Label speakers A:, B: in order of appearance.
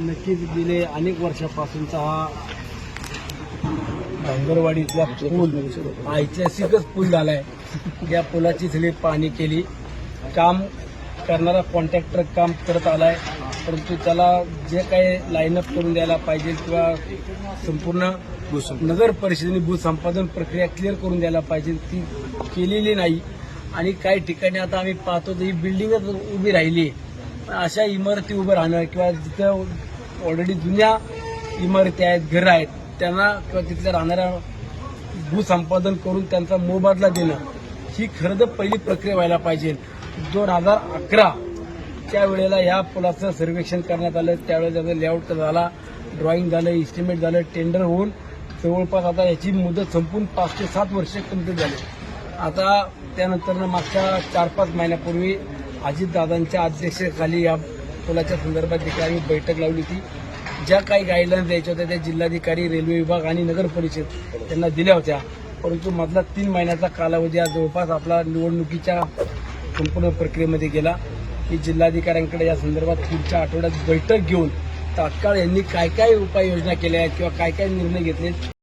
A: नक्कीच गेले अनेक वर्षापासूनचा हा भांगरवाडीतला पूल ऐतिहासिकच पूल झालाय. या पुलाची सगळी पाहणी केली. काम करणारा कॉन्ट्रॅक्टर काम करत आलाय. परंतु त्याला जे काही लाईनअप करून द्यायला पाहिजे किंवा संपूर्ण नगर परिषदेने भूसंपादन प्रक्रिया क्लिअर करून द्यायला पाहिजे ती केलेली नाही. आणि काही ठिकाणी आता आम्ही पाहतो तर ही बिल्डिंगच उभी राहिली अशा इमारती उभं राहणं किंवा जिथं ऑलरेडी जुन्या इमारती आहेत घरं आहेत त्यांना किंवा तिथल्या राहणाऱ्या भूसंपादन करून त्यांचा मोबदला देणं ही खरं तर पहिली प्रक्रिया व्हायला पाहिजे. दोन हजार अकरा त्यावेळेला या पुलाचं सर्वेक्षण करण्यात आलं. त्यावेळेला त्याचा लेआउट झाला ड्रॉइंग झालं इस्टिमेट झालं टेंडर होऊन जवळपास आता याची मुदत संपून पाच ते सात वर्ष कंप्लीट झाली. आता त्यानंतर मागच्या चार पाच महिन्यापूर्वी अजितदादांच्या अध्यक्षतेखाली या पुलाच्या संदर्भात देखील आम्ही बैठक लावली होती. ज्या काही गाईडलाईन्स द्यायच्या होत्या त्या जिल्हाधिकारी रेल्वे विभाग आणि नगर परिषद त्यांना दिल्या होत्या. परंतु मधला तीन महिन्याचा कालावधी आज जवळपास आपला निवडणुकीच्या संपूर्ण प्रक्रियेमध्ये गेला की जिल्हाधिकाऱ्यांकडे या संदर्भात पुढच्या आठवड्यात बैठक घेऊन तात्काळ यांनी काय काय उपाययोजना केल्या आहेत किंवा काय काय निर्णय घेतले